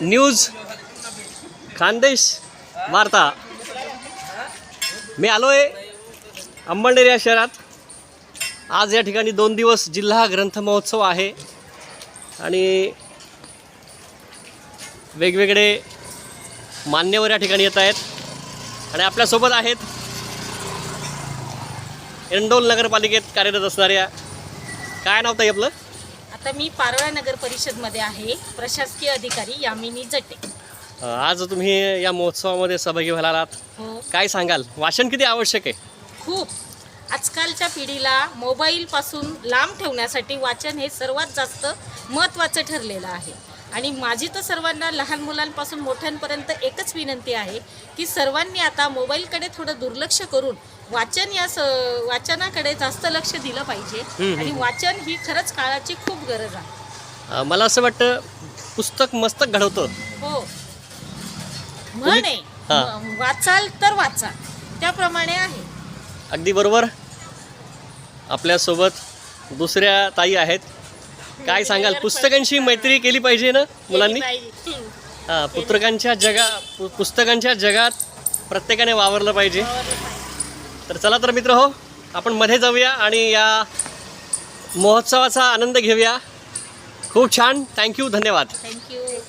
News Khandesh वार्ता. मी आलो आहे अंबळनेर या शहरात. आज या ठिकाणी दोन दिवस जिल्हा ग्रंथ महोत्सव आहे. आणि वेगवेगळे मान्यवर या ठिकाणी येत आहेत. आणि आपल्यासोबत आहेत एंडोल नगरपालिकेत कार्यरत असणाऱ्या काय नाव ताई आपलं? आता मी पारोळा नगर परिषदमध्ये आहे. प्रशासकीय अधिकारी यामिनी जटे. आज तुम्ही या महोत्सवामध्ये सहभागी व्हायला आलात हो. काय सांगाल? वाचन किती आवश्यक आहे? खूप. आजकालच्या पिढीला मोबाईलपासून लांब ठेवण्यासाठी वाचन हे सर्वात जास्त महत्त्वाचं ठरलेलं आहे. आणि माझी तर सर्वांना लहान मुलांपासून मोठ्यांपर्यंत एकच विनंती आहे की सर्वांनी आता मोबाईलकडे थोडं दुर्लक्ष करून वाचन या स वाचनाकडे जास्त लक्ष दिलं पाहिजे. आणि वाचन ही खरंच काळाची खूप गरज आहे. अ, मला असं वाटतं पुस्तक मस्तक घडवतं. हो. म्हण आहे हा. म- वाचाल तर वाचा. त्याप्रमाणे आहे. अगदी बरोबर. आपल्यासोबत दुसऱ्या ताई आहेत. काय सांगाल? पुस्तकांशी मैत्री केली पाहिजे ना मुलांनी? हा, पुस्तकांच्या जगा पु- पुस्तकांच्या जगात प्रत्येकाने वावरलं पाहिजे. तर चला तर मित्र हो आपण मध्ये जाऊया आणि या महोत्सवाचा आनंद घेऊया. खूप छान. थँक्यू धन्यवाद. थँक्यू